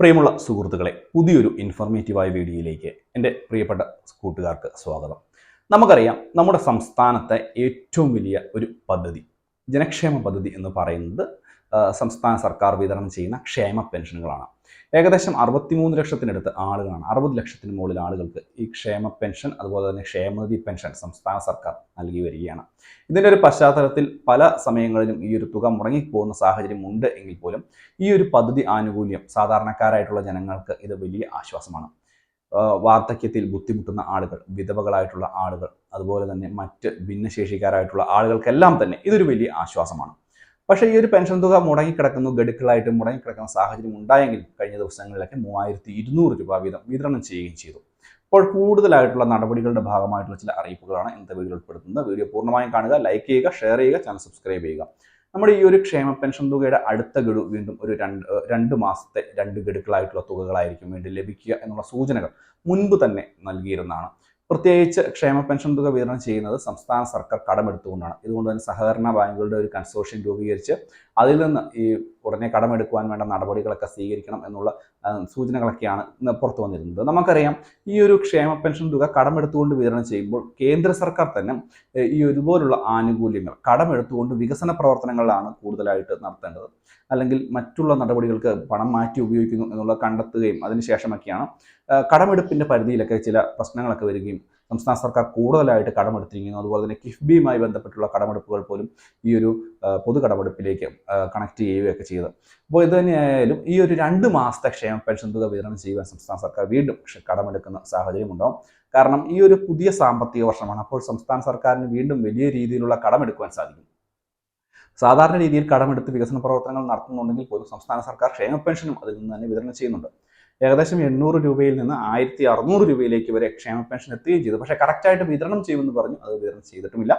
പ്രിയമുള്ള സുഹൃത്തുക്കളെ പുതിയൊരു ഇൻഫോർമേറ്റീവായ വീഡിയോയിലേക്ക് എന്റെ പ്രിയപ്പെട്ട കൂട്ടുകാർക്ക് സ്വാഗതം. നമുക്കറിയാം നമ്മുടെ സംസ്ഥാനത്തെ ഏറ്റവും വലിയ ഒരു പദ്ധതി ജനക്ഷേമ പദ്ധതി എന്ന് പറയുന്നത് സംസ്ഥാന സർക്കാർ വിതരണം ചെയ്യുന്ന ക്ഷേമ പെൻഷനുകളാണ്. ഏകദേശം അറുപത്തിമൂന്ന് ലക്ഷത്തിനടുത്ത് ആളുകളാണ്. അറുപത് ലക്ഷത്തിന് മുകളിൽ ആളുകൾക്ക് ഈ ക്ഷേമ പെൻഷൻ അതുപോലെ തന്നെ ക്ഷേമനിധി പെൻഷൻ സംസ്ഥാന സർക്കാർ നൽകി വരികയാണ്. ഇതിന്റെ ഒരു പശ്ചാത്തലത്തിൽ പല സമയങ്ങളിലും ഈ ഒരു തുക മുടങ്ങിപ്പോകുന്ന സാഹചര്യം ഉണ്ട് എങ്കിൽ പോലും ഈ ഒരു പദ്ധതി ആനുകൂല്യം സാധാരണക്കാരായിട്ടുള്ള ജനങ്ങൾക്ക് ഇത് വലിയ ആശ്വാസമാണ്. വാർദ്ധക്യത്തിൽ ബുദ്ധിമുട്ടുന്ന ആളുകൾ വിധവകളായിട്ടുള്ള ആളുകൾ അതുപോലെ തന്നെ മറ്റ് ഭിന്നശേഷിക്കാരായിട്ടുള്ള ആളുകൾക്കെല്ലാം തന്നെ ഇതൊരു വലിയ ആശ്വാസമാണ്. പക്ഷേ ഈ ഒരു പെൻഷൻ തുക മുടങ്ങിക്കിടക്കുന്നു ഗഡുക്കളായിട്ട് മുടങ്ങിക്കിടക്കുന്ന സാഹചര്യം ഉണ്ടായെങ്കിൽ കഴിഞ്ഞ ദിവസങ്ങളിലൊക്കെ മൂവായിരത്തി ഇരുന്നൂറ് രൂപ വീതം വിതരണം ചെയ്യുകയും ചെയ്തു. അപ്പോൾ കൂടുതലായിട്ടുള്ള നടപടികളുടെ ഭാഗമായിട്ടുള്ള ചില അറിയിപ്പുകളാണ് ഇന്നത്തെ വീഡിയോ ഉൾപ്പെടുത്തുന്നത്. വീഡിയോ പൂർണമായും കാണുക ലൈക്ക് ചെയ്യുക ഷെയർ ചെയ്യുക ചാനൽ സബ്സ്ക്രൈബ് ചെയ്യുക. നമ്മുടെ ഈ ഒരു ക്ഷേമ പെൻഷൻ തുകയുടെ അടുത്ത ഗഡു വീണ്ടും ഒരു രണ്ട് രണ്ട് മാസത്തെ രണ്ട് ഗഡുക്കളായിട്ടുള്ള തുകകളായിരിക്കും വീണ്ടും ലഭിക്കുക എന്നുള്ള സൂചനകൾ മുൻപ് തന്നെ നൽകിയിരുന്നതാണ്. പ്രത്യേകിച്ച് ക്ഷേമ പെൻഷൻ തുക വിതരണം ചെയ്യുന്നത് സംസ്ഥാന സർക്കാർ കടമെടുത്തുകൊണ്ടാണ്. ഇതുകൊണ്ട് തന്നെ സഹകരണ ബാങ്കുകളുടെ ഒരു കൺസോർഷ്യം രൂപീകരിച്ച് അതിൽ നിന്ന് ഈ ഉടനെ കടമെടുക്കുവാൻ വേണ്ട നടപടികളൊക്കെ സ്വീകരിക്കണം എന്നുള്ള സൂചനകളൊക്കെയാണ് പുറത്തു വന്നിരുന്നത്. നമുക്കറിയാം ഈ ഒരു ക്ഷേമ പെൻഷൻ തുക കടമെടുത്തുകൊണ്ട് വിതരണം ചെയ്യുമ്പോൾ കേന്ദ്ര സർക്കാർ തന്നെ ഈ ഇതുപോലുള്ള ആനുകൂല്യങ്ങൾ കടമെടുത്തുകൊണ്ട് വികസന പ്രവർത്തനങ്ങളാണ് കൂടുതലായിട്ട് നടത്തേണ്ടത്. അല്ലെങ്കിൽ മറ്റുള്ള നടപടികൾക്ക് പണം മാറ്റി ഉപയോഗിക്കുന്നു എന്നുള്ള കണ്ടെത്തുകയും അതിനുശേഷമൊക്കെയാണ് കടമെടുപ്പിന്റെ പരിധിയിലൊക്കെ ചില പ്രശ്നങ്ങളൊക്കെ വരികയും സംസ്ഥാന സർക്കാർ കൂടുതലായിട്ട് കടമെടുത്തിരിക്കുന്നു. അതുപോലെ തന്നെ കിഫ്ബിയുമായി ബന്ധപ്പെട്ടുള്ള കടമെടുപ്പുകൾ പോലും ഈ ഒരു പൊതു കടമെടുപ്പിലേക്ക് കണക്ട് ചെയ്യുകയൊക്കെ ചെയ്തത് അപ്പോൾ ഇത് തന്നെയായാലും ഈ ഒരു രണ്ട് മാസത്തെ ക്ഷേമ പെൻഷൻ തുക വിതരണം ചെയ്യുവാൻ സംസ്ഥാന സർക്കാർ വീണ്ടും കടമെടുക്കുന്ന സാഹചര്യം ഉണ്ടാവും. കാരണം ഈ ഒരു പുതിയ സാമ്പത്തിക വർഷമാണ്. അപ്പോൾ സംസ്ഥാന സർക്കാരിന് വീണ്ടും വലിയ രീതിയിലുള്ള കടമെടുക്കുവാൻ സാധിക്കും. സാധാരണ രീതിയിൽ കടമെടുത്ത് വികസന പ്രവർത്തനങ്ങൾ നടത്തുന്നുണ്ടെങ്കിൽ പോലും സംസ്ഥാന സർക്കാർ ക്ഷേമ പെൻഷനും അതിൽ നിന്ന് തന്നെ വിതരണം ചെയ്യുന്നുണ്ട്. ഏകദേശം എണ്ണൂറ് രൂപയിൽ നിന്ന് ആയിരത്തി അറുന്നൂറ് രൂപയിലേക്ക് വരെ ക്ഷേമ പെൻഷൻ എത്തുകയും ചെയ്തു. പക്ഷേ കറക്റ്റായിട്ട് വിതരണം ചെയ്യുമെന്ന് പറഞ്ഞു അത് വിതരണം ചെയ്തിട്ടുമില്ല.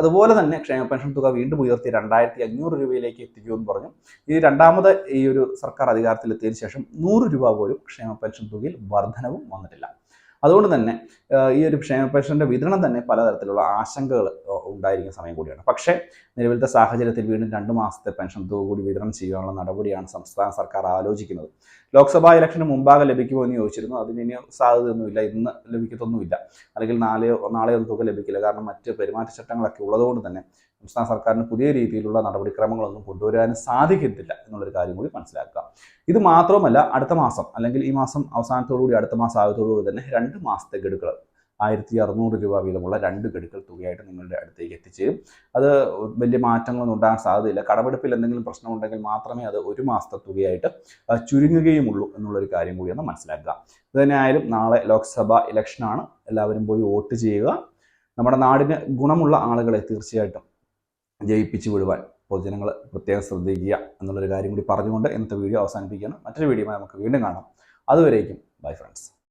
അതുപോലെ തന്നെ ക്ഷേമ പെൻഷൻ തുക വീണ്ടും ഉയർത്തി രണ്ടായിരത്തി അഞ്ഞൂറ് രൂപയിലേക്ക് എത്തിക്കുമെന്ന് പറഞ്ഞു. ഈ രണ്ടാമത് ഈ ഒരു സർക്കാർ അധികാരത്തിൽ അധികാരത്തിലെത്തിയതിനു ശേഷം നൂറ് രൂപ പോലും ക്ഷേമ പെൻഷൻ തുകയിൽ വർധനവും വന്നിട്ടില്ല. അതുകൊണ്ട് തന്നെ ഈ ഒരു ക്ഷേമ പെൻഷന്റെ വിതരണം തന്നെ പലതരത്തിലുള്ള ആശങ്കകൾ ഉണ്ടായിരിക്കുന്ന സമയം കൂടിയാണ്. പക്ഷേ നിലവിലത്തെ സാഹചര്യത്തിൽ വീണ്ടും രണ്ട് മാസത്തെ പെൻഷൻ തുക കൂടി വിതരണം ചെയ്യാനുള്ള നടപടിയാണ് സംസ്ഥാന സർക്കാർ ആലോചിക്കുന്നത്. ലോക്സഭാ ഇലക്ഷന് മുമ്പാകെ ലഭിക്കുമോ എന്ന് ചോദിച്ചിരുന്നു. അതിന് ഇനി സാധ്യതയൊന്നുമില്ല. ഇന്ന് ലഭിക്കത്തൊന്നുമില്ല. അല്ലെങ്കിൽ നാളെയോ നാളെയോ തുക ലഭിക്കില്ല. കാരണം മറ്റ് പെരുമാറ്റച്ചട്ടങ്ങളൊക്കെ ഉള്ളതുകൊണ്ട് തന്നെ സംസ്ഥാന സർക്കാരിന് പുതിയ രീതിയിലുള്ള നടപടിക്രമങ്ങളൊന്നും കൊണ്ടുവരാൻ സാധിക്കത്തില്ല എന്നുള്ളൊരു കാര്യം കൂടി മനസ്സിലാക്കുക. ഇത് മാത്രമല്ല അടുത്ത മാസം അല്ലെങ്കിൽ ഈ മാസം അവസാനത്തോടുകൂടി അടുത്ത മാസം ആദ്യത്തോടുകൂടി തന്നെ രണ്ട് മാസത്തെ ഗഡുക്കൾ ആയിരത്തി അറുന്നൂറ് രൂപ വീതമുള്ള രണ്ട് ഗഡുക്കൾ തുകയായിട്ട് നിങ്ങളുടെ അടുത്തേക്ക് എത്തിച്ചേരും അത് വലിയ മാറ്റങ്ങളൊന്നും ഉണ്ടാകാൻ സാധ്യതയില്ല. കടമെടുപ്പിൽ എന്തെങ്കിലും പ്രശ്നമുണ്ടെങ്കിൽ മാത്രമേ അത് ഒരു മാസത്തെ തുകയായിട്ട് ചുരുങ്ങുകയുമുള്ളൂ എന്നുള്ളൊരു കാര്യം കൂടിയൊന്ന് മനസ്സിലാക്കുക. ഇത് നാളെ ലോക്സഭ ഇലക്ഷനാണ്. എല്ലാവരും പോയി വോട്ട് ചെയ്യുക. നമ്മുടെ നാടിന് ഗുണമുള്ള ആളുകളെ തീർച്ചയായിട്ടും ജയിപ്പിച്ചു വിടുവാൻ പൊതുജനങ്ങൾ പ്രത്യേകം ശ്രദ്ധിക്കുക എന്നുള്ളൊരു കാര്യം കൂടി പറഞ്ഞുകൊണ്ട് ഇന്നത്തെ വീഡിയോ അവസാനിപ്പിക്കുകയാണ്. മറ്റൊരു വീഡിയോ നമുക്ക് വീണ്ടും കാണാം. അതുവരേക്കും ബൈ ഫ്രണ്ട്സ്.